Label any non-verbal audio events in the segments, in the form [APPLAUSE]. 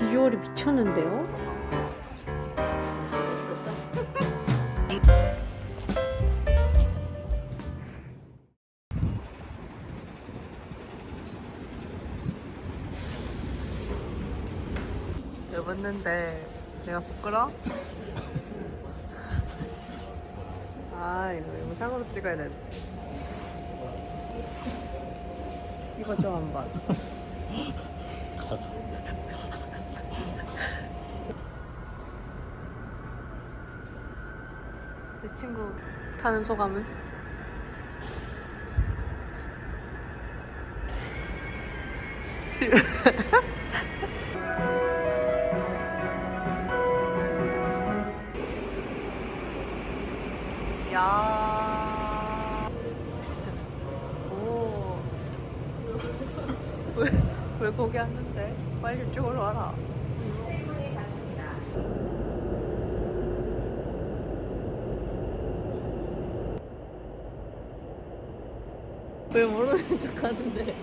비주얼이 미쳤는데요? 여봤는데 내가 부끄러? 아 이거 영상으로 찍어야 돼. 이거 좀 한번. 가서 내 친구 타는 소감은? 싫어. [LAUGHS] 야. [LAUGHS] 오. [LAUGHS] 왜, 왜 거기 왔는데? 빨리 이쪽으로 와라. 왜 모르는 척 하는데?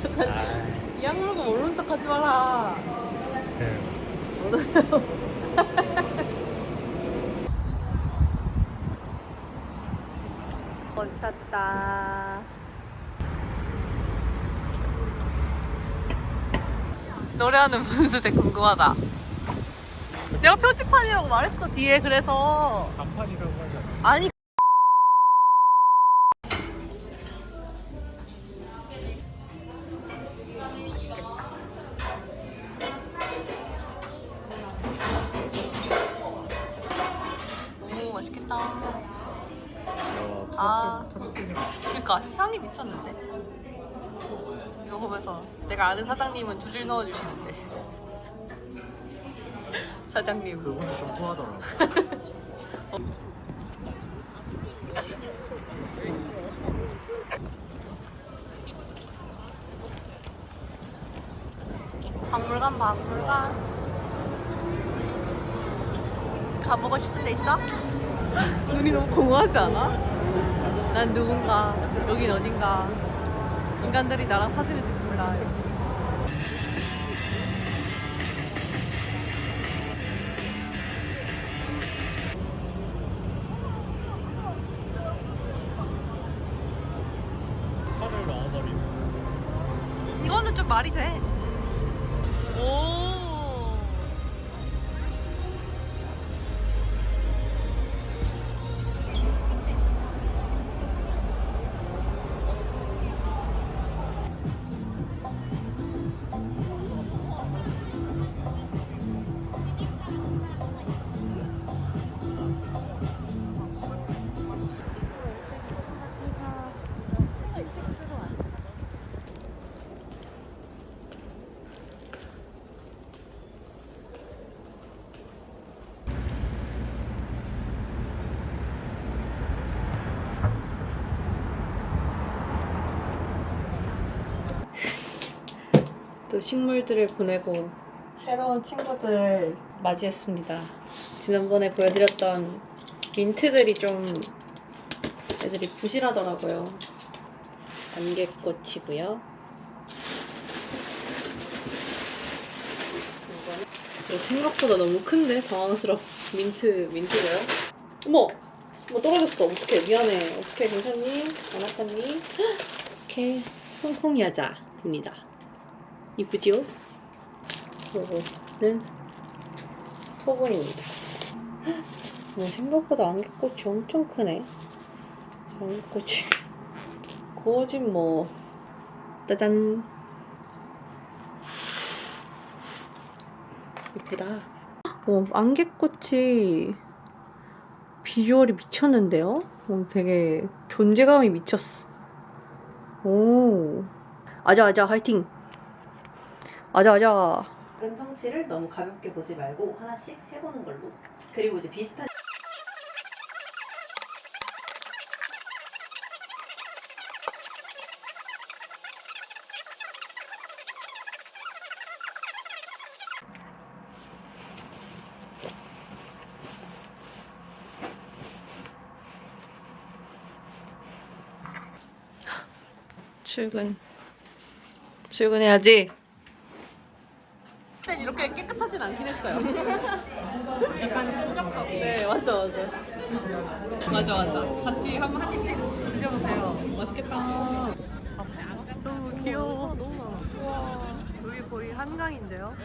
척 하지. 이 양물고 모르는 척 하지 마라. [LAUGHS] 모르는 멋졌다. 노래하는 분수 대 궁금하다. 내가 표지판이라고 말했어 뒤에 그래서 간판이라고 하잖아 아니 그러니까 향이 미쳤는데. 이거 보면서 내가 아는 사장님은 두 줄 넣어주시는데. [LAUGHS] 사장님. 그거는 좀 후하더라 [LAUGHS] 박물관 박물관 가보고 싶은 데 있어? 눈이 너무 공허하지 않아? 난 누군가 여긴 어딘가 인간들이 나랑 사진을 차를 넣어버리면 이거는 좀 말이 돼. 오. 또 식물들을 보내고 새로운 친구들을 맞이했습니다. 지난번에 보여드렸던 민트들이 좀 애들이 부실하더라고요. 안개꽃이고요. 생각보다 너무 큰데 당황스러워. 민트 민트고요. 어머, 뭐 떨어졌어. 어떡해 미안해. 어떡해 괜찮니? 안 아팠니? 이렇게 홍콩 야자입니다. 이쁘지요? 요거는 소금입니다. 뭐 생각보다 안개꽃이 엄청 크네. 안개꽃이 [LAUGHS] 그거진 뭐 짜잔 이쁘다. 어, 안개꽃이 비주얼이 미쳤는데요? 어, 되게 존재감이 미쳤어. 오, 아자 아자 화이팅. 아자 아자. 작은 성취를 너무 가볍게 보지 말고 하나씩 해보는 걸로. 그리고 이제 비슷한 출근. 출근해야지. 땐 이렇게 깨끗하진 않긴 했어요. [LAUGHS] 약간 끈적하고. 네, 맞아, 맞아. 맞아, 맞아. 같이 한번 한 입씩 드셔보세요. 맛있겠다. 너무 귀여워. 너무 많아. 우와, 여기 거의 한강인데요?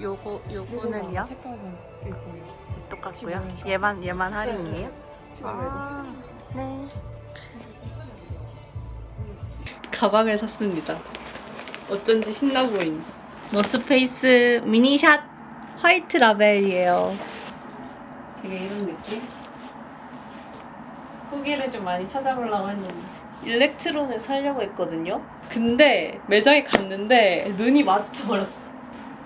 요, 요거, 요거는요? 똑같고요. 얘만, 얘만 할인이에요? 아, 네. 가방을 샀습니다. 어쩐지 신나 보인. 노스페이스 미니샷 화이트 라벨이에요. 되게 이런 느낌? 후기를 좀 많이 찾아보려고 했는데 일렉트론을 사려고 했거든요. 근데 매장에 갔는데 눈이 마주쳐버렸어.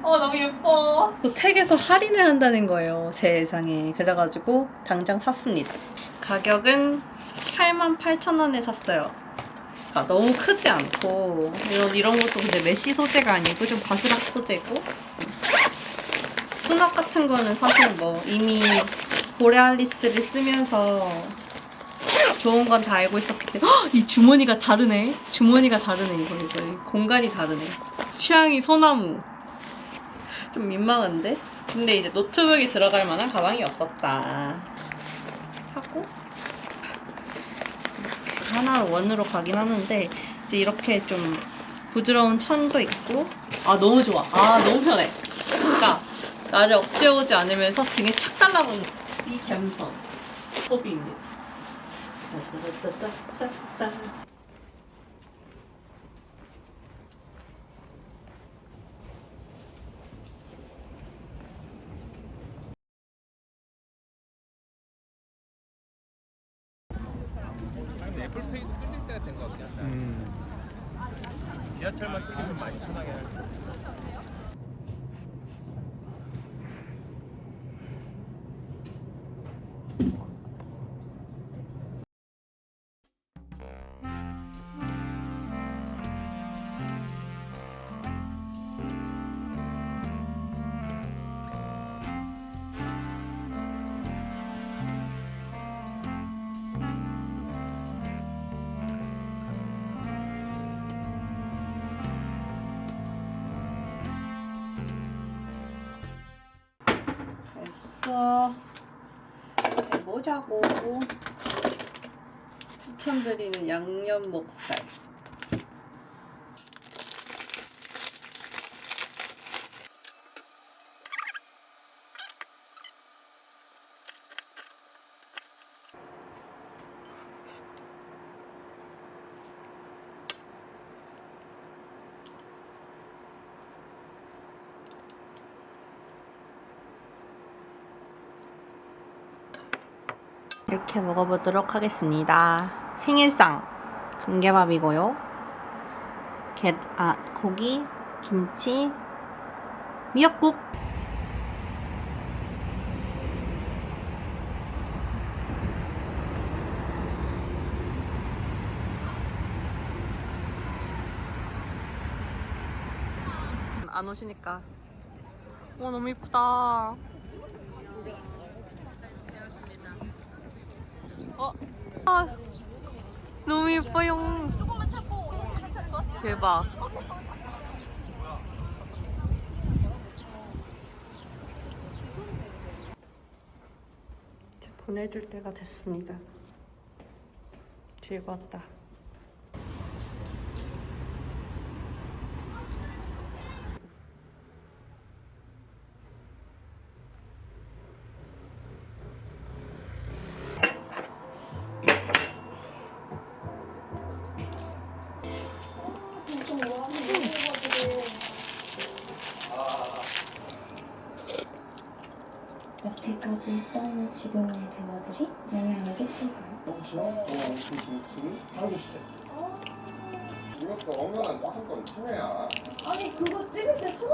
어 너무 예뻐. 또 택에서 할인을 한다는 거예요 제 예상에. 그래가지고 당장 샀습니다. 가격은 88,000원에 샀어요. 그러니까 너무 크지 않고 이런 이런 것도 근데 메쉬 소재가 아니고 좀 바스락 소재고 수납 같은 거는 사실 뭐 이미 보레알리스를 쓰면서 좋은 건 다 알고 있었기 때문에 헉! 이 주머니가 다르네 주머니가 다르네 이거 이거 이 공간이 다르네 취향이 소나무 좀 민망한데? 근데 이제 노트북이 들어갈 만한 가방이 없었다. 하고 하나로 원으로 가긴 하는데 이제 이렇게 좀 부드러운 천도 있고. 아 너무 좋아. 아 너무 편해. 그러니까 나를 억제오지 않으면서 등에 착 달라붙는 이 감성. 소비입니다 따따따따따따. 근데 애플페이도 뚫릴 때가 된 것 같긴 한다. 지하철만 뚫리면 많이 편하게 할지. 됐어. 뭐자고. 추천드리는 양념 목살. 이렇게 먹어보도록 하겠습니다. 생일상 김계밥이고요. 게, 아, 고기, 김치, 미역국. 안 오시니까. 오, 너무 이쁘다. 어? 아, 너무 예뻐요. 조금만 참고 대박. 보내줄 때가 됐습니다. 즐거웠다. 지금의 그 멤버들이 영향을 끼칠 거예요. 혹시나 어, 그. 이것도 엄연한 짜석권 침해야. 아니 그거 찍을 때 손.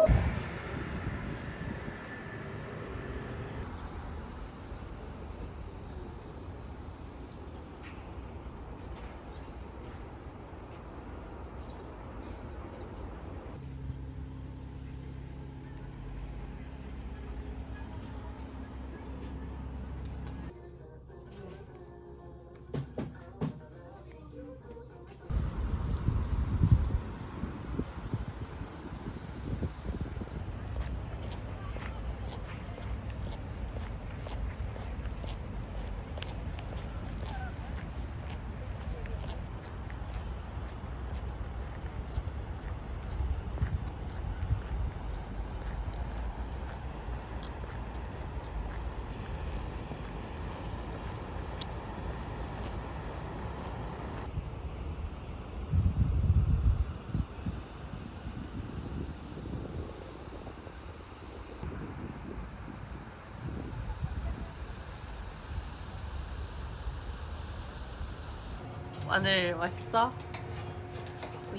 마늘 맛있어?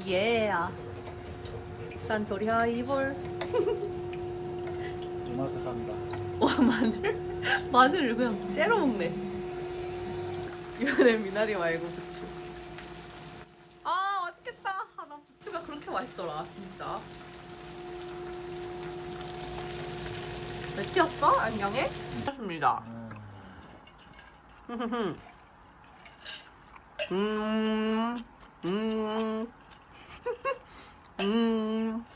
예. 산토리 하이볼. 이 맛에 산다. 와 마늘 마늘을 그냥 째려 먹네. 이번엔 미나리 말고 부추. 아 맛있겠다. 아, 나 부추가 그렇게 맛있더라 진짜. 왜 튀었어 안경에? 좋습니다. [LAUGHS] 음, 음, [LAUGHS] 음.